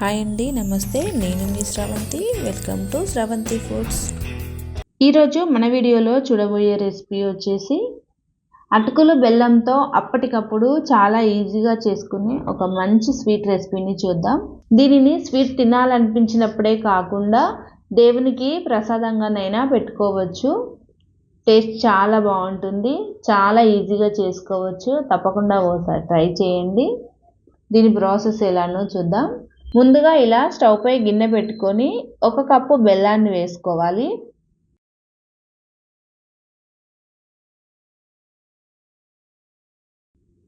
Hi అండి నమస్తే. నేను మీ Sravanthi. Welcome to Sravanthi foods ఈరోజు మన వీడియోలో చూడబోయే రెసిపీ వచ్చేసి అటుకులు బెల్లంతో అప్పటికప్పుడు చాలా ఈజీగా చేసుకునే ఒక మంచి స్వీట్ రెసిపీని చూద్దాం. దీనిని స్వీట్ తినాలనిపించినప్పుడే కాకుండా దేవునికి ప్రసాదంగానైనా పెట్టుకోవచ్చు. టేస్ట్ చాలా బాగుంటుంది. చాలా ఈజీగా చేసుకోవచ్చు. తప్పకుండా ఒకసారి ట్రై చేయండి. దీని ప్రాసెస్ ఎలానో చూద్దాం. ముందుగా ఇలా స్టవ్పై గిన్నె పెట్టుకొని ఒక కప్పు బెల్లాన్ని వేసుకోవాలి.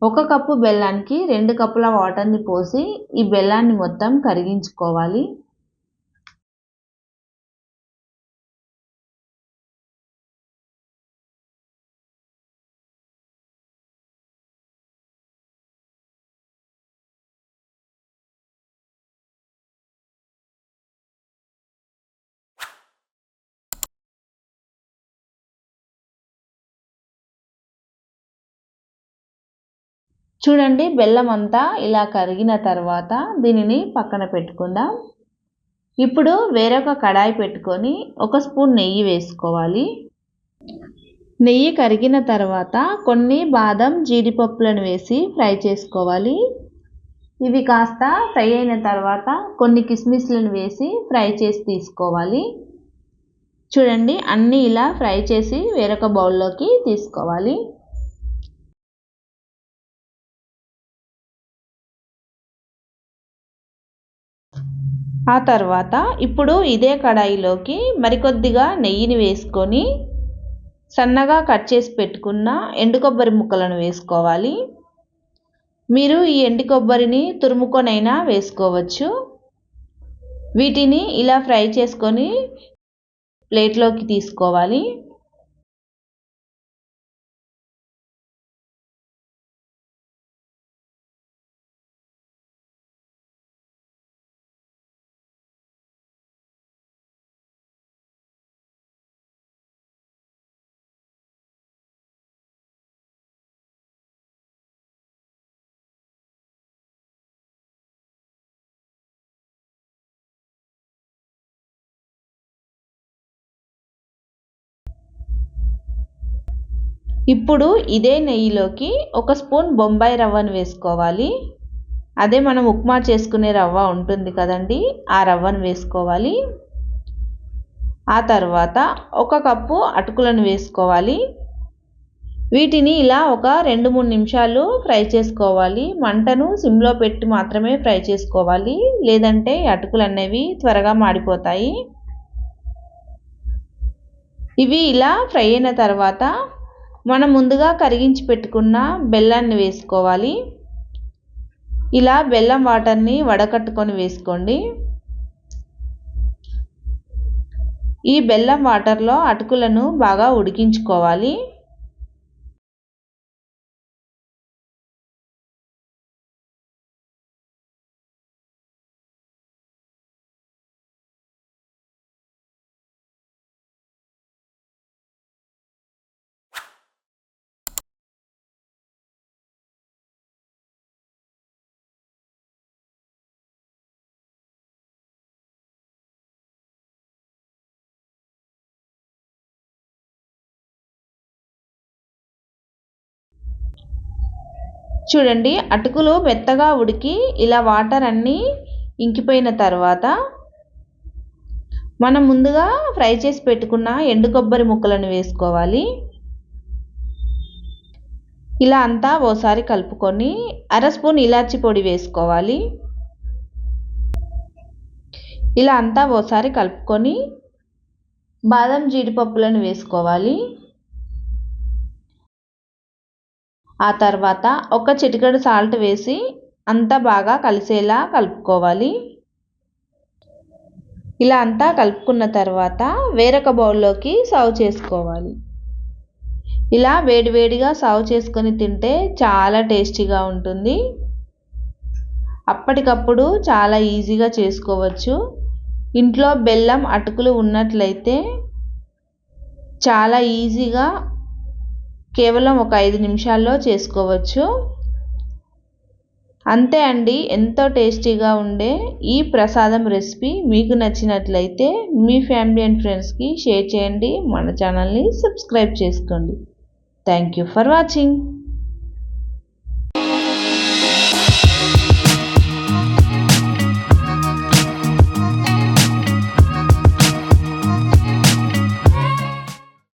ఒక కప్పు బెల్లానికి రెండు కప్పుల వాటర్ని పోసి ఈ బెల్లాన్ని మొత్తం కరిగించుకోవాలి. చూడండి బెల్లం అంతా ఇలా కరిగిన తర్వాత దీనిని పక్కన పెట్టుకుందాం. ఇప్పుడు వేరొక కడాయి పెట్టుకొని ఒక స్పూన్ నెయ్యి వేసుకోవాలి. నెయ్యి కరిగిన తర్వాత కొన్ని బాదం జీడిపప్పులను వేసి ఫ్రై చేసుకోవాలి. ఇవి కాస్త ఫ్రై అయిన తర్వాత కొన్ని కిస్మిస్లను వేసి ఫ్రై చేసి తీసుకోవాలి. చూడండి అన్నీ ఇలా ఫ్రై చేసి వేరొక బౌల్లోకి తీసుకోవాలి. ఆ తర్వాత ఇప్పుడు ఇదే కడాయిలోకి మరికొద్దిగా నెయ్యిని వేసుకొని సన్నగా కట్ చేసి పెట్టుకున్న ఎండు కొబ్బరి ముక్కలను వేసుకోవాలి. మీరు ఈ ఎండు కొబ్బరిని తురుముకొనైనా వేసుకోవచ్చు. వీటిని ఇలా ఫ్రై చేసుకొని ప్లేట్లోకి తీసుకోవాలి. ఇప్పుడు ఇదే నెయ్యిలోకి ఒక స్పూన్ బొంబాయి రవ్వను వేసుకోవాలి. అదే మనం ఉప్మా చేసుకునే రవ్వ ఉంటుంది కదండి ఆ రవ్వను వేసుకోవాలి. ఆ తర్వాత ఒక కప్పు అటుకులను వేసుకోవాలి. వీటిని ఇలా ఒక రెండు మూడు నిమిషాలు ఫ్రై చేసుకోవాలి. మంటను సిమ్లో పెట్టి మాత్రమే ఫ్రై చేసుకోవాలి. లేదంటే అటుకులు అనేవి త్వరగా మాడిపోతాయి. ఇవి ఇలా ఫ్రై అయిన తర్వాత మనం ముందుగా కరిగించి పెట్టుకున్న బెల్లాన్ని వేసుకోవాలి. ఇలా బెల్లం వాటర్ని వడకట్టుకొని వేసుకోండి. ఈ బెల్లం వాటర్లో అటుకులను బాగా ఉడికించుకోవాలి. చూడండి అటుకులు మెత్తగా ఉడికి ఇలా వాటర్ అన్నీ ఇంకిపోయిన తర్వాత మనం ముందుగా ఫ్రై చేసి పెట్టుకున్న ఎండు కొబ్బరి ముక్కలను వేసుకోవాలి. ఇలా అంతా ఓసారి కలుపుకొని అర స్పూన్ ఇలాచి పొడి వేసుకోవాలి. ఇలా అంతా ఓసారి కలుపుకొని బాదం జీడిపప్పులను వేసుకోవాలి. ఆ తర్వాత ఒక చిటికెడు సాల్ట్ వేసి అంతా బాగా కలిసేలా కలుపుకోవాలి. ఇలా అంతా కలుపుకున్న తర్వాత వేరొక బౌల్లోకి సర్వ్ చేసుకోవాలి. ఇలా వేడివేడిగా సర్వ్ చేసుకొని తింటే చాలా టేస్టీగా ఉంటుంది. అప్పటికప్పుడు చాలా ఈజీగా చేసుకోవచ్చు. ఇంట్లో బెల్లం అటుకులు ఉన్నట్లయితే చాలా ఈజీగా కేవలం ఒక ఐదు నిమిషాల్లో చేసుకోవచ్చు. అంతే అండి ఎంతో టేస్టీగా ఉండే ఈ ప్రసాదం రెసిపీ మీకు నచ్చినట్లయితే మీ ఫ్యామిలీ అండ్ ఫ్రెండ్స్కి షేర్ చేయండి మన ఛానల్ని సబ్స్క్రైబ్ చేసుకోండి. Thank you for watching.